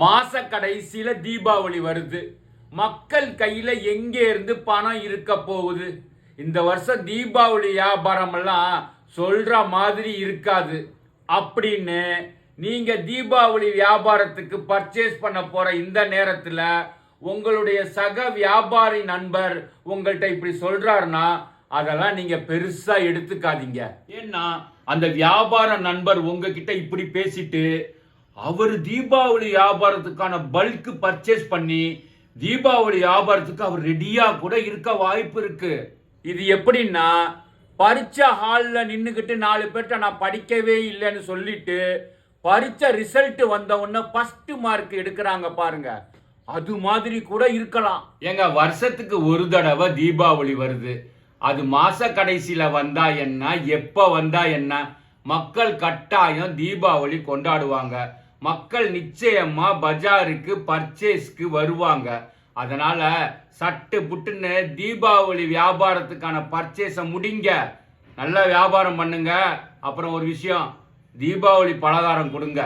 மாச கடைசியில தீபாவளி வருது. மக்கள் கையில எங்கே இருந்து பணம் இருக்க போகுது? இந்த வருஷம் தீபாவளி வியாபாரம் எல்லாம் சொல்ற மாதிரி இருக்காது. அப்படின்னு நீங்க தீபாவளி வியாபாரத்துக்கு பர்ச்சேஸ் பண்ண போற இந்த நேரத்துல உங்களுடைய சக வியாபாரி நண்பர் உங்கள்கிட்ட இப்படி சொல்றாருன்னா அதெல்லாம் நீங்க பெருசா எடுத்துக்காதீங்க. ஏன்னா அந்த வியாபார நண்பர் உங்ககிட்ட இப்படி பேசிட்டு அவர் தீபாவளி வியாபாரத்துக்கான பல்க் பர்ச்சேஸ் பண்ணி தீபாவளி வியாபாரத்துக்கு அவர் ரெடியா கூட இருக்க வாய்ப்பு இருக்கு. இது எப்படின்னா பரீட்சை ஹாலில் நின்றுக்கிட்டு நாலு பேர்கிட்ட நான் படிக்கவே இல்லைன்னு சொல்லிட்டு பரீட்சை ரிசல்ட் வந்த உடனே மார்க் எடுக்கிறாங்க பாருங்க. அது மாதிரி கூட இருக்கலாம். எங்க வருஷத்துக்கு ஒரு தடவை தீபாவளி வருது. அது மாச கடைசியில வந்தா என்ன எப்ப வந்தா என்ன மக்கள் கட்டாயம் தீபாவளி கொண்டாடுவாங்க. மக்கள் நிச்சயமா பஜாருக்கு பர்ச்சேஸ்க்கு வருவாங்க. அதனால சட்டு புட்டுன்னு தீபாவளி வியாபாரத்துக்கான பர்ச்சேஸை முடிங்க. நல்ல வியாபாரம் பண்ணுங்க. அப்புறம் ஒரு விஷயம் தீபாவளி பலகாரம் கொடுங்க.